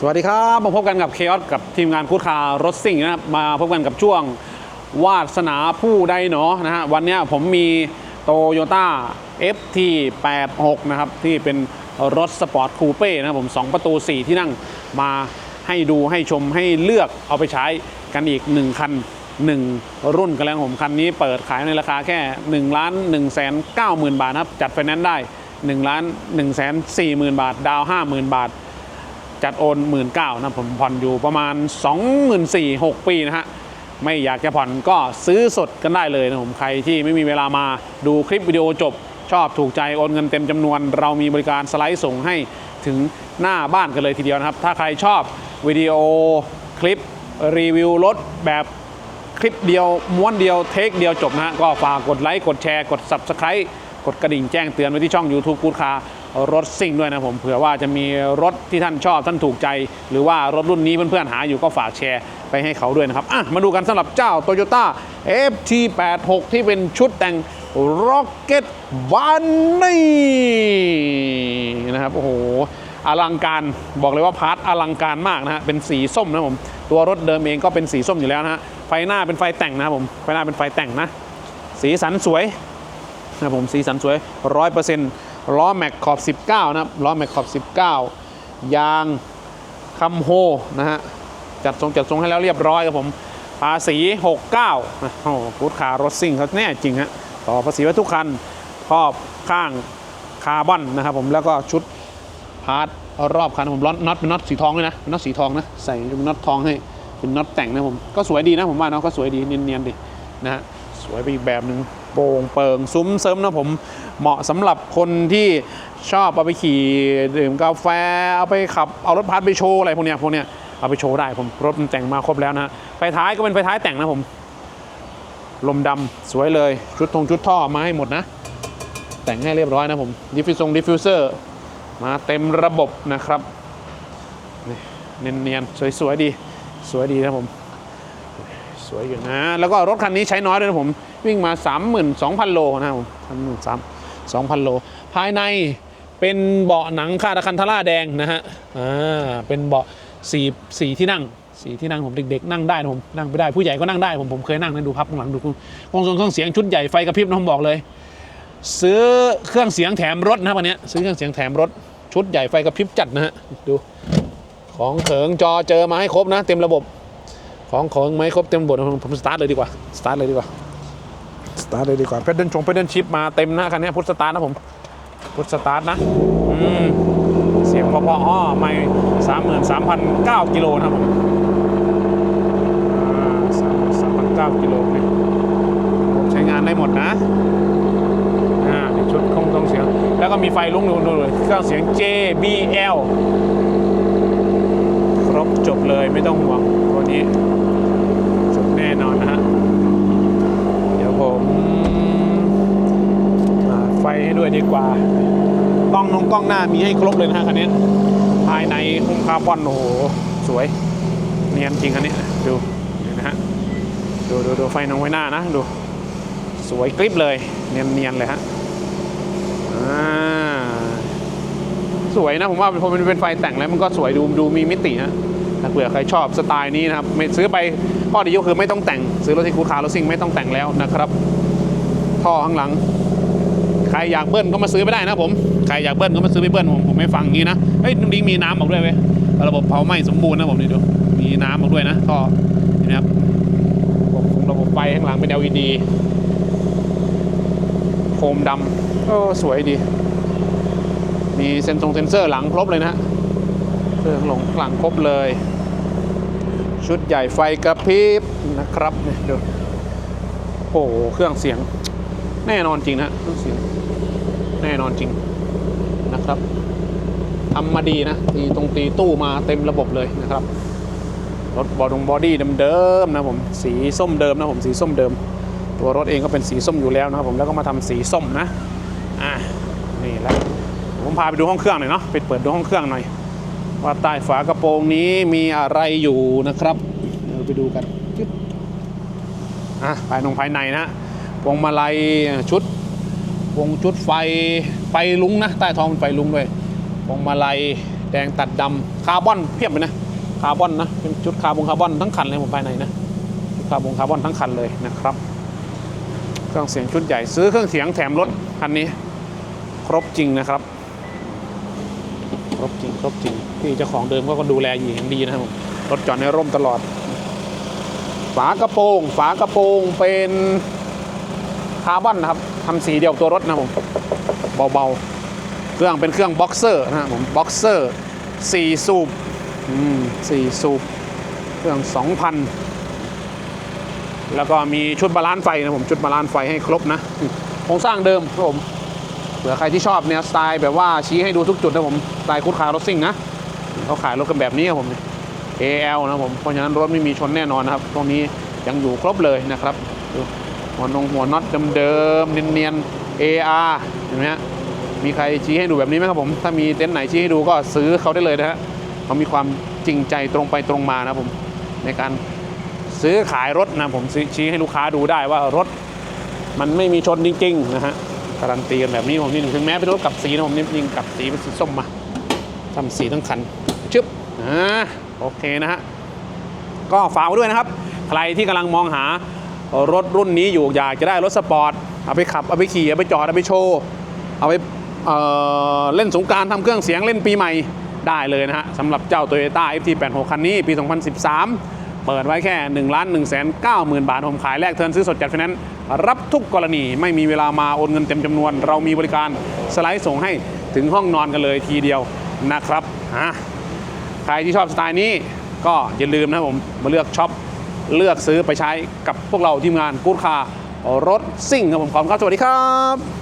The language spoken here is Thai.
สวัสดีครับมาพบกันกับเคออสกับทีมงานคูดคารถซิ่งนะครับมาพบกันกับช่วงวาสนาผู้ใดหนอนะฮะวันนี้ผมมีโตโยต้า FT86 นะครับที่เป็นรถสปอร์ตคูเป้นะครับผม 2 ประตู 4 ที่นั่งมาให้ดูให้ชมให้เลือกเอาไปใช้กันอีก 1 คัน 1 รุ่นกันแล้วผมคันนี้เปิดขายในราคาแค่1ล้าน1แสน9หมื่นบาทนะครับจัดไฟแนนซ์ได้1ล้าน1แสน4หมื่นบาท ดาว 50,000 บาท จัดโอนหมื่นเก้านะผมผ่อนอยู่ประมาณ 2 4 0 0 0 6 ปีนะฮะ ไม่อยากจะผ่อนก็ซื้อสดกันได้เลยนะผมใครที่ไม่มีเวลามาดูคลิปวิดีโอจบ ชอบถูกใจโอนเงินเต็มจำนวน เรามีบริการสไลด์ส่งให้ถึงหน้าบ้านกันเลยทีเดียวนะครับ ถ้าใครชอบวิดีโอคลิปรีวิวรถแบบคลิปเดียวม้วนเดียวเทคเดียวจบนะฮะก็ฝากกดไลค์กดแชร์กด Subscribe กดกระดิ่งแจ้งเตือนไว้ที่ช่อง YouTube กูดคา รถซิ่งด้วยนะผมเผื่อว่าจะมีรถที่ท่านชอบท่านถูกใจ หรือว่ารถรุ่นนี้เพื่อนๆหาอยู่ก็ฝากแชร์ไปให้เขาด้วยนะครับอะมาดูกันสำหรับเจ้า Toyota FT86 ที่เป็นชุดแต่ง Rocket Bunny นะครับโอ้โหอลังการบอกเลยว่าพาร์ทอลังการมากนะฮะเป็นสีส้มนะผมตัวรถเดิมเองก็เป็นสีส้มอยู่แล้วนะฮะไฟหน้าเป็นไฟแต่งนะครับผมไฟหน้าเป็นไฟแต่งนะ สีสันสวยนะผมสีสันสวยร้อยเปอร์เซ็นต์ ล้อแม็กขอบ 19 นะครับล้อแม็กขอบ 19 ยางคัมโฮนะฮะจัดทรงจัดทรงให้แล้วเรียบร้อยครับผมภาษี 69นะโอ้โหกูดคารถซิ่งเขาแน่จริงฮะต่อภาษีไว้ทุกคันครอบข้างคาร์บอนนะครับผมแล้วก็ชุดพาร์ทรอบคันผมน็อตน็อตเป็นน็อตสีทองเลยนะเป็นน็อตสีทองนะใส่เป็นน็อตทองให้เป็นน็อตแต่งนะผมก็สวยดีนะผมว่าเนาะก็สวยดีเนียนๆดีนะฮะสวยไปอีกแบบหนึ่งโปร่งเปิงซุ้มเสริมนะผม เหมาะสำหรับคนที่ชอบเอาไปขี่ดื่มกาแฟ เอาไปขับเอารถพัดไปโชว์อะไรพวกเนี้ยพวกเนี้ยเอาไปโชว์ได้ผมรถมันแต่งมาครบแล้วนะฮะไฟท้ายก็เป็นไฟท้ายแต่งนะผม ลมดำสวยเลยชุดทงชุดท่อมาให้หมดนะ แต่งให้เรียบร้อยนะผมดิฟฟิวซงดิฟฟิวเซอร์มาเต็มระบบนะครับเนียนๆสวยๆดีสวยดีนะผมสวยอยู่นะ แล้วก็รถคันนี้ใช้น้อยด้วยนะผม วิ่งมา 32,000 โลนะครับผม 2,000 โล ภายในเป็นเบาะหนังคาตะคันทาร่าแดงนะฮะ อ่า เป็นเบาะสีสีที่นั่งสีที่นั่งผมเด็กๆนั่งได้นะผมนั่งไม่ได้ผู้ใหญ่ก็นั่งได้ผมผมเคยนั่งนะดูพับข้างหลังดูวงทรงเครื่องเสียงชุดใหญ่ไฟกระพริบนะผมบอกเลย ซื้อเครื่องเสียงแถมรถนะวันนี้ซื้อเครื่องเสียงแถมรถชุดใหญ่ไฟกระพริบจัดนะฮะดูของเขิงจอเจอมาให้ครบนะ เต็มระบบ ของของไม่ครบเต็มบบนะผมผมสตาร์ทเลยดีกว่าสตาร์ทเลยดีกว่า สตาร์ทเลยดีกว่าเพดเดิลชงเพดเดิลชิปมาเต็มนะคันนี้พุทสตาร์ทนะผมพุทสตาร์ทนะอืมเสียงพอๆอ้อไม่สามหมื่นสามพันเก้ากิโลนะผมสามสามพันเก้ากิโลเนี่ยใช้งานได้หมดนะอ่าชุดคงต้องเสียง แล้วก็มีไฟลุกนู่นเลยเครื่องเสียง JBL ครบจบเลยไม่ต้องห่วงตัวนี้จบแน่นอนนะฮะ เดี๋ยวผมอ่าไฟให้ ด้วยดีกว่ากล้องน้องกล้องหน้ามีให้ครบเลยนะฮะคันนี้ ภายในหุ้มคาร์บอนโอ้โหสวย เนียนจริงคันนี้ดูนี่นะฮะดูดูดูไฟนงไว้หน้านะดู สวยกริบเลย เนียนๆเลยฮะอ่าสวยนะผมว่าพอมันเป็นไฟแต่งแล้วมันก็สวยดูดูมีมิตินะถ้าเผื่อใครชอบสไตล์นี้นะครับไม่ซื้อไปข้อดีก็คือไม่ต้องแต่ง ซื้อรถที่คูคาร์รถซิ่งไม่ต้องแต่งแล้วนะครับ ท่อข้างหลัง รอยากเบิ้ลก็มาซื้อไปได้นะผมใครอยากเบิ้ลก็มาซื้อไปเบิ้ลผมผมไม่ฟังอย่างนี้นะเฮ้ยดิ้มีน้ำออกด้วยเว้ยระบบเผาไหม้สมบูรณ์นะผมนี่ดูมีน้ำออกด้วยนะท่อนี่นะครับระบบระบบไฟข้างหลังเป็น LED โคมดำโอ้สวยดี มีเซนซงเซนเซอร์หลังครบเลยนะเซอร์ข้างหลังหลังครบเลย ชุดใหญ่ไฟกระพริบนะครับเนี่ยดูโอ้เครื่องเสียง แน่นอนจริงนะฮะเครื่องเสียงแน่นอนจริงนะครับทำมาดีนะตีตรงตีตู้มาเต็มระบบเลยนะครับรถบอดงบอดี้เดิมๆนะผมสีส้มเดิมนะผมสีส้มเดิม ตัวรถเองก็เป็นสีส้มอยู่แล้วนะครับผมแล้วก็มาทำสีส้มนะอะนี่แหละผมพาไปดูห้องเครื่องหน่อยเนาะไปเปิดดูห้องเครื่องหน่อย ว่าใต้ฝากระโปรงนี้มีอะไรอยู่นะครับเดี๋ยวไปดูกันจึ๊บอะภายนงภายในนะพ วงมาลัยชุดวงชุดไฟไฟลุงนะใต้ท้องเป็นไฟลุงด้วยวงมาลัยแดงตัดดำคาร์บอนเพียบเลยนะคาร์บอนนะเป็นชุดคาร์บอนคาร์บอนทั้งคันเลยผมภายในนะชุดคาร์บอนคาร์บอนทั้งคันเลยนะครับ เครื่องเสียงชุดใหญ่ซื้อเครื่องเสียงแถมรถคันนี้ ครบจริงนะครับ ครบจริงครบจริงพี่เจ้าของเดิมก็ดูแลอยู่อย่างดีนะครับรถจอดในร่มตลอด ฝากระโปรง ฝากระโปรงเป็น คาร์บอนนะครับทำสีเดียวตัวรถนะผมเบาๆ เครื่องเป็นเครื่องบ็อกเซอร์นะครับผมบ็อกเซอร์สี่สูบอืมสี่สูบเครื่อง2,000แล้วก็มีชุดบาลานซ์ไฟนะผม ชุดบาลานซ์ไฟให้ครบนะโครงสร้างเดิมครับผมเผื่อใครที่ชอบแนวสไตล์แบบว่าชี้ให้ดูทุกจุดนะผมสไตล์คูดคาร์รถซิ่งนะเขาขายรถกันแบบนี้ครับผม AL นะผมเพราะฉะนั้นรถไม่มีชนแน่นอนนะครับ ตรงนี้ยังอยู่ครบเลยนะครับดู หัวนงหัวน็อตเดิมๆเนียนๆ AR เห็นไหมฮะมีใครชี้ให้ดูแบบนี้ไหมครับผม ถ้ามีเต็นท์ไหนชี้ให้ดูก็ซื้อเขาได้เลยนะฮะเขามีความจริงใจตรงไปตรงมานะผมในการซื้อขายรถนะผมชี้ให้ลูกค้าดูได้ว่ารถมันไม่มีชนจริงๆนะฮะการันตีกันแบบนี้ผมนี่ถึงแม้เป็นรถกับสีนะผมนี่ยิงกับสีเป็นสีส้มมาทำสีทั้งคันชึบอ่าโอเคนะฮะก็ฝากไว้ด้วยนะครับ ใครที่กำลังมองหา รถรุ่นนี้อยู่อยากจะได้รถสปอร์ตเอาไปขับเอาไปขี่เอาไปจอดเอาไปโชว์เอาไปเเล่นสงการทำเครื่องเสียงเล่นปีใหม่ได้เลยนะฮะสำหรับเจ้า Toyota FT86 คันนี้ปี 2013 เปิดไว้แค่1ล้าน1 9 0 0 0 0 บาทผมขายแรกเทินซื้อสดจัดไฟแนนซ์รับทุกกรณีไม่มีเวลามาโอนเงินเต็มจำนวน เรามีบริการสไลด์ส่งให้ถึงห้องนอนกันเลยทีเดียวนะครับอะใครที่ชอบสไตล์นี้ก็อย่าลืมนะผมมาเลือกช็อป เลือกซื้อไปใช้กับพวกเราทีมงานกู๊ดคาร์รถซิ่งครับผมขอบคุณครับ สวัสดีครับ